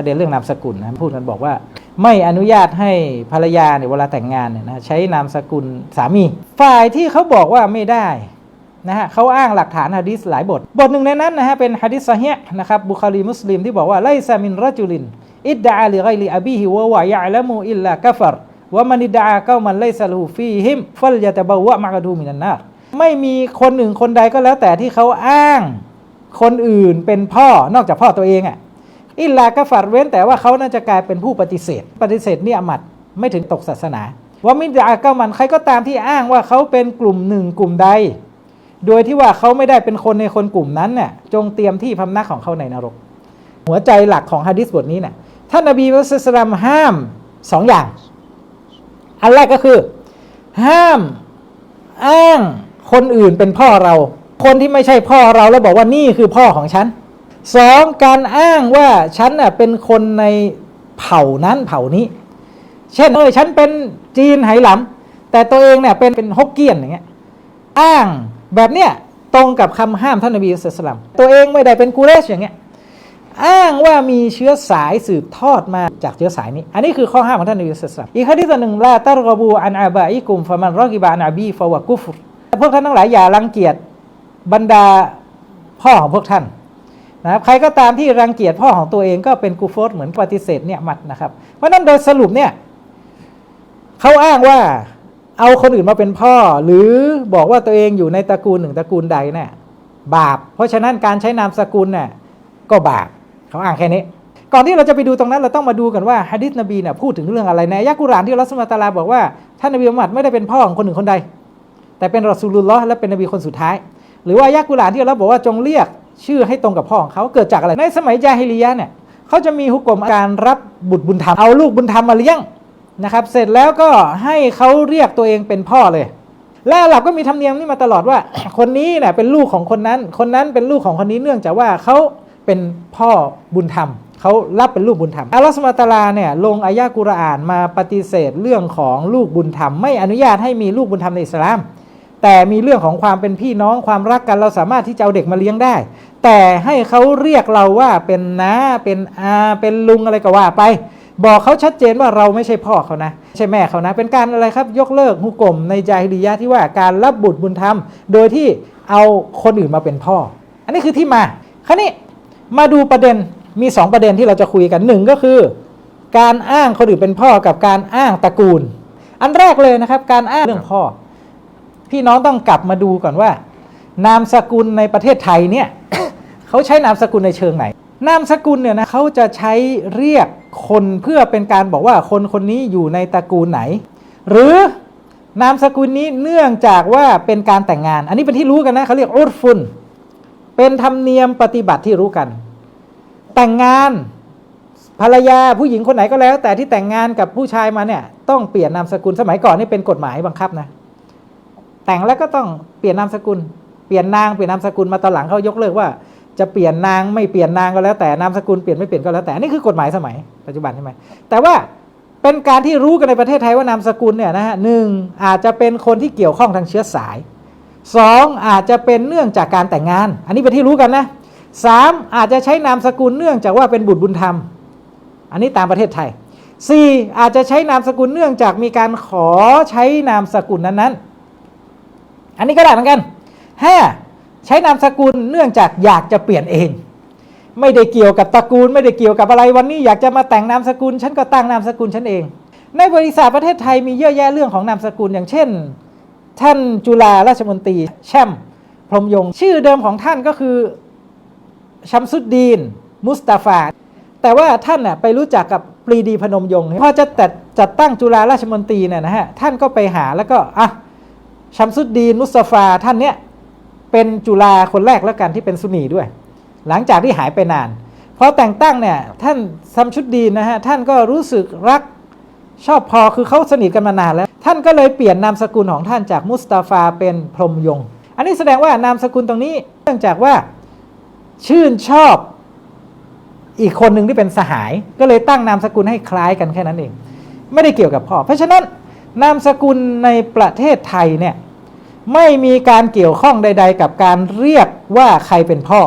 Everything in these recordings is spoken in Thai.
ประเด็นเรื่องนามสกุลนะพูดกันบอกว่า ไม่อนุญาตให้ภรรยาเนี่ยเวลาแต่งงานเนี่ยนะใช้นามสกุลสามี ฝ่ายที่เขาบอกว่าไม่ได้นะฮะเขาอ้างหลักฐานฮะดิษหลายบท บทหนึ่งในนั้นนะฮะเป็นฮะดิษซะฮีนะครับบุคารีมุสลิมที่บอกว่าไลซามินรจุลิน อิดดาลิไกลิอบีฮิวะวะยะละมูอิลลากะฟรวะมันอิดดาเกามันไลซาลูฟีฮิมฟัลยะตะบะวะมะกะดูมินันนารไม่มีคนหนึ่งคนใดก็แล้วแต่ที่เขาอ้าง คนอื่นเป็นพ่อนอกจากพ่อตัวเองอะ อิลลากฟัดเว้นแต่ว่าเขาน่าจะกลายเป็นผู้ปฏิเสธ ปฏิเสธเนี่ยมัดไม่ถึงตกศาสนาว่ามิดาเก้ามันใครก็ตามที่อ้างว่าเขาเป็นกลุ่มหนึ่งกลุ่มใด โดยที่ว่าเขาไม่ได้เป็นคนในคนกลุ่มนั้นเนี่ยจงเตรียมที่พำนักของเขาในนรก หัวใจหลักของฮะดิษบทนี้เนี่ยท่านนบีมุสลิมห้ามสองอย่าง อันแรกก็คือ ห้ามอ้างคนอื่นเป็นพ่อเรา คนที่ไม่ใช่พ่อเราแล้วบอกว่านี่คือพ่อของฉัน สองการอ้างว่าฉันเป็นคนในเผ่านั้นเผ่านี้ เช่นเออฉันเป็นจีนไหหลำแต่ตัวเองเนี่ยเป็นเป็นฮกเกี้ยนอย่างเงี้ยอ้างแบบเนี้ยตรงกับคำห้ามท่านนบีสุลต่านตัวเองไม่ได้เป็นกุเรชอย่างเงี้ยอ้างว่ามีเชื้อสายสืบทอดมาจากเชื้อสายนี้ อันนี้คือข้อห้ามของท่านนบีสุลต่านอีกข้อที่หนึ่งลาตารกบูอันอาบะอิกุมฟะมันรอกิบะอันอาบีฟะวะกุฟพวกท่านทั้งหลายอย่ารังเกียจบรรดาพ่อของพวกท่าน นะครับใครก็ตามที่รังเกียจพ่อของตัวเองก็เป็นกูโฟสเหมือนปฏิเสธเนี่ยมัดนะครับเพราะนั้นโดยสรุปเนี่ยเขาอ้างว่าเอาคนอื่นมาเป็นพ่อ หรือบอกว่าตัวเองอยู่ในตระกูลหนึ่งตระกูลใดเนี่ยบาป เพราะฉะนั้นการใช้นามสกุลเนี่ยก็บาปเขาอ้างแค่นี้ ก่อนที่เราจะไปดูตรงนั้นเราต้องมาดูกันว่าฮะดิษนบีเนี่ยพูดถึงเรื่องอะไรในยะกุรานที่รัสมาตาลาบอกว่าท่านนบีมุฮัมมัดไม่ได้เป็นพ่อของคนหนึ่งคนใด แต่เป็นรอซูลุลลอฮ์และเป็นนบีคนสุดท้าย หรือว่าอายะกุรานที่เราบอกว่าจงเรียก ชื่อให้ตรงกับพ่อของเขาเกิดจากอะไร ในสมัยจาฮิลียะเนี่ยเขาจะมีฮุกกลมการรับบุตรบุญธรรมเอาลูกบุญธรรมมาเลี้ยงนะครับ เสร็จแล้วก็ให้เขาเรียกตัวเองเป็นพ่อเลย และอาหลับก็มีธรรมเนียมนี่มาตลอดว่า คนนี้เนี่ยเป็นลูกของคนนั้น คนนั้นเป็นลูกของคนนี้เนื่องจากว่าเขาเป็นพ่อบุญธรรมเขารับเป็นลูกบุญธรรมอัลลอฮฺสุบฮาตาลาเนี่ยลงอายะกุรอานมาปฏิเสธเรื่องของลูกบุญธรรม ไม่อนุญาตให้มีลูกบุญธรรมในอิสลามแต่มีเรื่องของความเป็นพี่น้องความรักกันเราสามารถที่จะเอาเด็กมาเลี้ยงได้ แต่ให้เขาเรียกเราว่าเป็นน้าเป็นอาเป็นลุงอะไรก็ว่าไป บอกเขาชัดเจนว่าเราไม่ใช่พ่อเขานะไม่ใช่แม่เขานะ เป็นการอะไรครับยกเลิกฮุกกลมในจาฮิลียะที่ว่าการรับบุตรบุญธรรม โดยที่เอาคนอื่นมาเป็นพ่อ อันนี้คือที่มาคราวนี้มาดูประเด็นมีสองประเด็นที่เราจะคุยกันหนึ่งก็คือ การอ้างคนอื่นเป็นพ่อกับการอ้างตระกูล อันแรกเลยนะครับ การอ้างเรื่องพ่อ พี่น้องต้องกลับมาดูก่อนว่า นามสกุลในประเทศไทยเนี่ย เขาใช้นามสกุลในเชิงไหน นามสกุลเนี่ยนะเขาจะใช้เรียกคนเพื่อเป็นการบอกว่าคนคนนี้อยู่ในตระกูลไหน หรือนามสกุลนี้เนื่องจากว่าเป็นการแต่งงาน อันนี้เป็นที่รู้กันนะเขาเรียกอุรฟุนเป็นธรรมเนียมปฏิบัติที่รู้กัน แต่งงานภรรยาผู้หญิงคนไหนก็แล้ว แต่ที่แต่งงานกับผู้ชายมาเนี่ยต้องเปลี่ยนนามสกุลสมัยก่อนนี่เป็นกฎหมายบังคับนะ แต่งแล้วก็ต้องเปลี่ยนนามสกุล เปลี่ยนนางเปลี่ยนนามสกุลมาตอนหลังเขายกเลิกว่า จะเปลี่ยนนางไม่เปลี่ยนนางก็แล้วแต่นามสกุลเปลี่ยนไม่เปลี่ยนก็แล้วแต่นี่คือกฎหมายสมัยปัจจุบันใช่ไหมแต่ว่าเป็นการที่รู้กันในประเทศไทยว่านามสกุลเนี่ยนะฮะหนึ่งอาจจะเป็นคนที่เกี่ยวข้องทางเชื้อสายสองอาจจะเป็นเนื่องจากการแต่งงาน อันนี้เป็นที่รู้กันนะสามอาจจะใช้นามสกุลเนื่องจากว่าเป็นบุตรบุญธรรม อันนี้ตามประเทศไทยสี่อาจจะใช้นามสกุลเนื่องจากมีการขอใช้นามสกุลนั้นๆ อันนี้ก็ได้เหมือนกันห้า ใช้นามสกุลเนื่องจากอยากจะเปลี่ยนเอง ไม่ได้เกี่ยวกับตระกูล ไม่ได้เกี่ยวกับอะไรวันนี้อยากจะมาแต่งนามสกุล ฉันก็ตั้งนามสกุลฉันเอง ในบริษัทประเทศไทยมีเยอะแยะเรื่องของนามสกุลอย่างเช่น ท่านจุฬาราชมนตรีแช่มพรมยง ชื่อเดิมของท่านก็คือชัมสุดดีน มุสตาฟา แต่ว่าท่านน่ะไปรู้จักกับปรีดีพนมยงค์พอจะจัดจัดตั้งจุฬาราชมนตรีเนี่ยนะฮะท่านก็ไปหาแล้วก็อะชัมสุดดีน มุสตาฟาท่านเนี้ย เป็นจุฬาคนแรกแล้วกันที่เป็นซุนีด้วย หลังจากที่หายไปนานพอแต่งตั้งเนี่ยท่านซัมชุดดีนะฮะท่านก็รู้สึกรักชอบพอคือเขาสนิทกันมานานแล้ว ท่านก็เลยเปลี่ยนนามสกุลของท่านจากมุสตาฟาเป็นพรมยง อันนี้แสดงว่านามสกุลตรงนี้เนื่องจากว่าชื่นชอบอีกคนหนึ่งที่เป็นสหาย ก็เลยตั้งนามสกุลให้คล้ายกันแค่นั้นเอง ไม่ได้เกี่ยวกับพ่อ เพราะฉะนั้นนามสกุลในประเทศไทยเนี่ย ไม่มีการเกี่ยวข้องใด ๆ กับการเรียกว่าใครเป็นพ่อ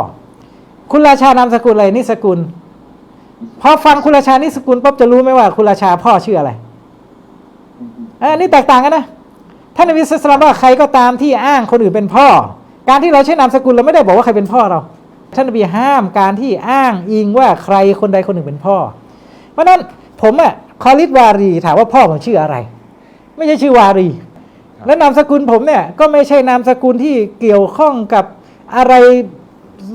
คุณราชานามสกุลอะไรนี่สกุลพอฟังคุณราชานิสกุลปุ๊บจะรู้ไหมว่าคุณราชาพ่อชื่ออะไรอันนี้แตกต่างกันนะท่านนบีสุลานว่าใครก็ตามที่อ้างคนอื่นเป็นพ่อ การที่เราใช้นามสกุลเราไม่ได้บอกว่าใครเป็นพ่อเรา ท่านนบีห้ามการที่อ้างอิงว่าใครคนใดคนหนึ่งเป็นพ่อ เพราะฉะนั้นผมอะคอลิดวารีถามว่าพ่อผมชื่ออะไร ไม่ใช่ชื่อวารี และนามสกุลผมเนี่ยก็ไม่ใช่นามสกุลที่เกี่ยวข้องกับอะไร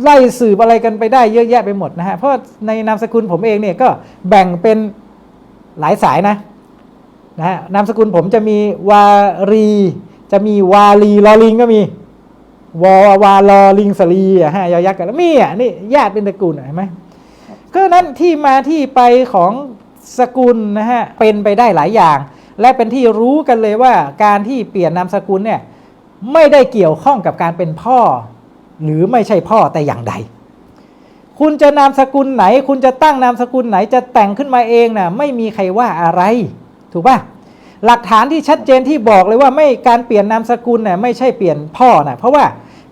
ไล่สืบอะไรกันไปได้เยอะแยะไปหมดนะฮะ เพราะในนามสกุลผมเองเนี่ยก็แบ่งเป็นหลายสายนะนะฮะนามสกุลผมจะมีวารี จะมีวาลีลอลิงก็มีวอวาลอลิงสลีอะฮะยอยักษ์กันแล้วมีอะนี่ญาติเป็นตระกูลอะเห็นไหมก็นั้นที่มาที่ไปของสกุลนะฮะเป็นไปได้หลายอย่าง และเป็นที่รู้กันเลยว่าการที่เปลี่ยนนามสกุลเนี่ยไม่ได้เกี่ยวข้องกับการเป็นพ่อ หรือไม่ใช่พ่อแต่อย่างใด คุณจะนามสกุลไหน คุณจะตั้งนามสกุลไหนจะแต่งขึ้นมาเองนะ่ะไม่มีใครว่าอะไร ถูกป่ะหลักฐานที่ชัดเจนที่บอกเลยว่าไม่การเปลี่ยนนามสกุลน่ะไม่ใช่เปลี่ยนพ่อน่ะเพราะว่า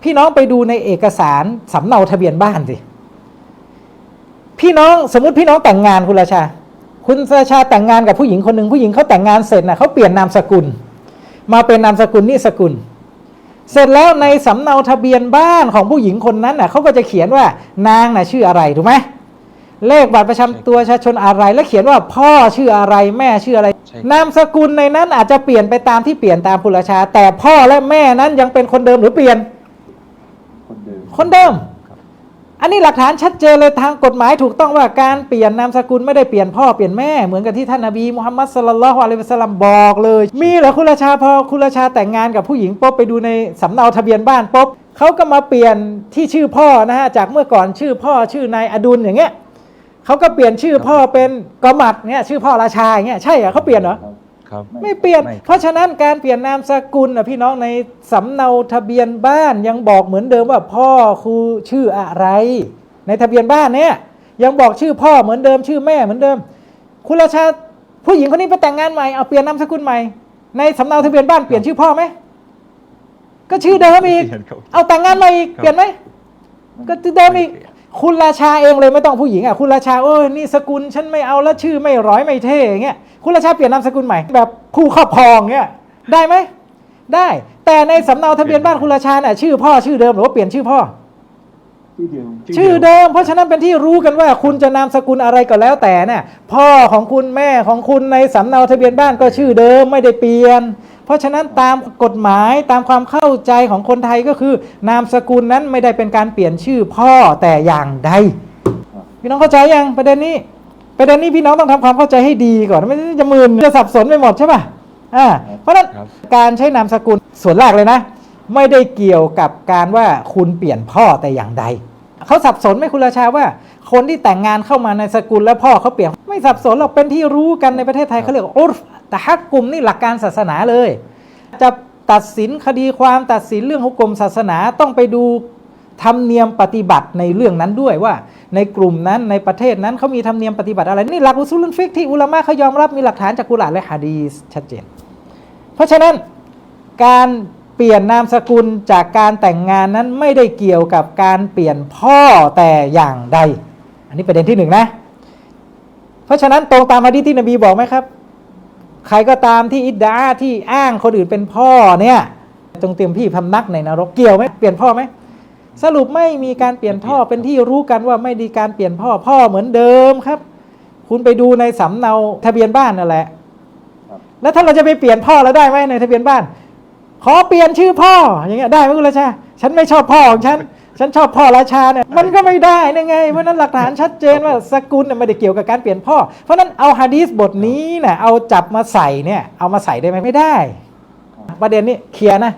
พี่น้องไปดูในเอกสารสำเนาทะเบียนบ้านสิพี่น้องสมมติพี่น้องแต่งงานคุณราชา คุณราชาแต่งงานกับผู้หญิงคนหนึ่งผู้หญิงเขาแต่งงานเสร็จนะเขาเปลี่ยนนามสกุล มาเป็นนามสกุลนี่สกุล เสร็จแล้วในสำเนาทะเบียนบ้านของผู้หญิงคนนั้นน่ะเขาก็จะเขียนว่านางน่ะชื่ออะไรถูกไหมเลขบัตรประจำตัวประชาชนอะไร แล้วเขียนว่าพ่อชื่ออะไรแม่ชื่ออะไรใช่นามสกุลในนั้นอาจจะเปลี่ยนไปตามที่เปลี่ยนตามคุณราชา แต่พ่อและแม่นั้นยังเป็นคนเดิมหรือเปลี่ยนคนเดิมคนเดิมครับ อันนี้หลักฐานชัดเจนเลยทางกฎหมายถูกต้องว่าการเปลี่ยนนามสกุลไม่ได้เปลี่ยนพ่อเปลี่ยนแม่เหมือนกับที่ท่านนบีมุฮัมมัดสลลัลลอฮุอะลัยฮิวสลลัมบอกเลย มีเหรอคุณราชาพอคุณราชาแต่งงานกับผู้หญิงปุ๊บไปดูในสำเนาทะเบียนบ้านปุ๊บเขาก็มาเปลี่ยนที่ชื่อพ่อนะฮะจากเมื่อก่อนชื่อพ่อชื่อนายอดุลอย่างเงี้ยเขาก็เปลี่ยนชื่อพ่อเป็นกอมัดเงี้ยชื่อพ่อราชาอย่างเงี้ยใช่เหรอเขาเปลี่ยนเหรอ ครับครับไม่เปลี่ยนไม่เพราะฉะนั้นการเปลี่ยนนามสกุลนะพี่น้องในสำเนาทะเบียนบ้านยังบอกเหมือนเดิมว่าพ่อครูชื่ออะไร ในทะเบียนบ้านเนี่ยยังบอกชื่อพ่อเหมือนเดิมชื่อแม่เหมือนเดิม คุณราชาผู้หญิงคนนี้ไปแต่งงานใหม่เอาเปลี่ยนนามสกุลใหม่ ในสำเนาทะเบียนบ้านเปลี่ยนชื่อพ่อไหมก็ชื่อเดิมอีกเปลี่ยนครับเอาแต่งงานใหม่อีกครับเปลี่ยนไหมก็ชื่อเดิมอีก คุณราชาเองเลยไม่ต้องผู้หญิงอะคุณราชาโอ้ยนี่สกุลฉันไม่เอาแล้วชื่อไม่ร้อยไม่เท่อย่างเงี้ยคุณราชาเปลี่ยนนามสกุลใหม่แบบผู้ครอบครองเงี้ยได้ไหมได้ แต่ในสำเนาทะเบียนบ้านคุณราชาเนี่ยชื่อพ่อชื่อเดิมหรือว่าเปลี่ยนชื่อพ่อชื่อเดิมชื่อเดิมเพราะฉะนั้นเป็นที่รู้กันว่าคุณจะนามสกุลอะไรก็แล้วแต่เนี่ยพ่อของคุณแม่ของคุณในสำเนาทะเบียนบ้านก็ชื่อเดิมไม่ได้เปลี่ยน เพราะฉะนั้นตามกฎหมายตามความเข้าใจของคนไทยก็คือ นามสกุลนั้นไม่ได้เป็นการเปลี่ยนชื่อพ่อแต่อย่างใดพี่น้องเข้าใจยังประเด็นนี้ ประเด็นนี้พี่น้องต้องทำความเข้าใจให้ดีก่อนไม่งั้นจะมึนจะสับสนไปหมดใช่ป่ะอ่าเพราะฉะนั้นครับการใช้นามสกุลส่วนแรกเลยนะ ไม่ได้เกี่ยวกับการว่าคุณเปลี่ยนพ่อแต่อย่างใดเขาสับสนไหมคุณราชาว่า คนที่แต่งงานเข้ามาในสกุลแล้วพ่อเขาเปลี่ยนไม่สับสนหรอกเป็นที่รู้กันในประเทศไทยเขาเรียกว่าอุรฟแต่ฮักกลุ่มนี่หลักการศาสนาเลย จะตัดสินคดีความตัดสินเรื่องฮุกกลมศาสนาต้องไปดูธรรมเนียมปฏิบัติในเรื่องนั้นด้วยว่า ในกลุ่มนั้นในประเทศนั้นเขามีธรรมเนียมปฏิบัติอะไรนี่หลักอุซูลุนฟิกที่อุลามะเขายอมรับมีหลักฐานจากกุรานและฮะดีชัดเจน เพราะฉะนั้นการเปลี่ยนนามสกุลจากการแต่งงานนั้นไม่ได้เกี่ยวกับการเปลี่ยนพ่อแต่อย่างใด อันนี้ประเด็นที่หนึ่งนะ เพราะฉะนั้นตรงตามฮะดีษที่นบีบอกไหมครับ ใครก็ตามที่อิดดาที่อ้างคนอื่นเป็นพ่อเนี่ยจงเตรียมพี่พำนักในนรกเกี่ยวไหมเปลี่ยนพ่อไหมสรุปไม่มีการเปลี่ยนพ่อเป็นที่รู้กันว่าไม่มีการเปลี่ยนพ่อพ่อเหมือนเดิมครับ คุณไปดูในสำเนาทะเบียนบ้านนั่นแหละครับแล้วถ้าเราจะไปเปลี่ยนพ่อแล้วได้ไหมในทะเบียนบ้าน ขอเปลี่ยนชื่อพ่ออย่างเงี้ยได้ไหมคุณราชาฉันไม่ชอบพ่อของฉัน ฉันชอบพ่อราชาเนี่ยมันก็ไม่ได้ไง เพราะฉะนั้นหลักฐานชัดเจนว่าสกุลเนี่ยไม่ได้เกี่ยวกับการเปลี่ยนพ่อ เพราะฉะนั้นเอาฮะดีสบทนี้เนี่ยเอาจับมาใส่เนี่ยเอามาใส่ได้ไหมไม่ได้ ประเด็นนี้เคลียร์นะ